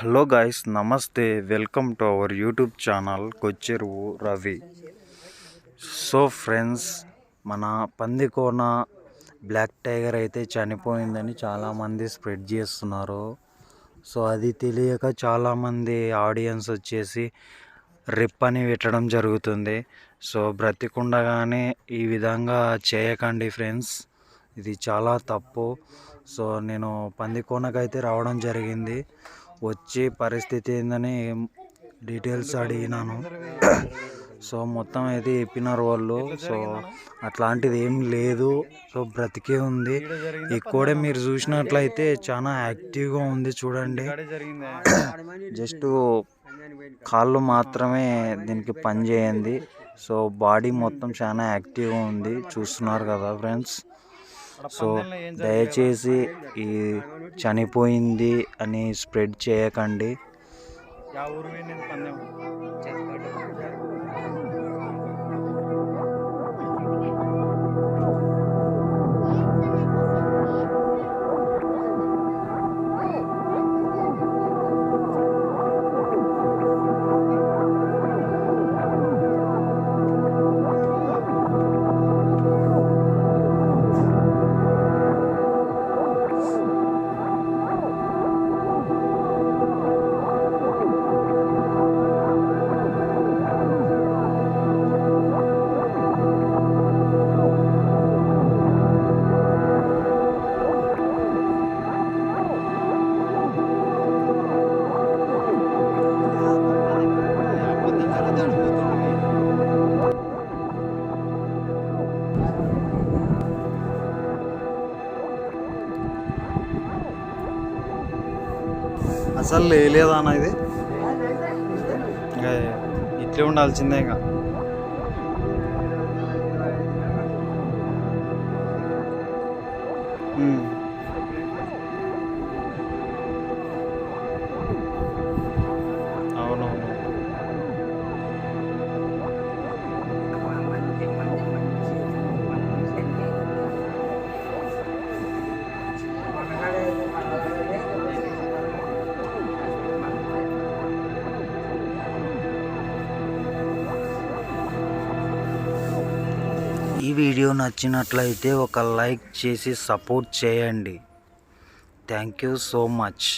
Hello guys నమస్తే. Welcome to our YouTube channel Kocheruvu Ravi. So friends మన Pandikona black tiger అయితే చనిపోయిందని చాలామంది స్ప్రెడ్ చేస్తున్నారు. సో అది తెలియక చాలామంది ఆడియన్స్ వచ్చేసి రిప్ అని పెట్టడం జరుగుతుంది. సో బ్రతికుండగానే ఈ విధంగా చేయకండి ఫ్రెండ్స్. ఇది చాలా తప్పు. సో నేను పందికోనకైతే రావడం జరిగింది. వచ్చి పరిస్థితి ఏందని డీటెయిల్స్ అడిగినాను. సో మొత్తం అయితే చెప్పినారు వాళ్ళు. సో అట్లాంటిది ఏం లేదు. సో బ్రతికే ఉంది. ఇక్కడే మీరు చూసినట్లయితే చాలా యాక్టివ్గా ఉంది చూడండి. జస్ట్ కాళ్ళు మాత్రమే దీనికి పని చేయండి సో బాడీ మొత్తం చాలా యాక్టివ్గా ఉంది. చూస్తున్నారు కదా ఫ్రెండ్స్. సో దయచేసి ఈ చనిపోయింది అని స్ప్రెడ్ చేయకండి. అసలు లేలేదా అన్న ఇది ఇట్లే ఉండాల్సిందే ఇంకా ఉమ్. వీడియో నచ్చినట్లయితే ఒక లైక్ చేసి సపోర్ట్ చేయండి. Thank you so much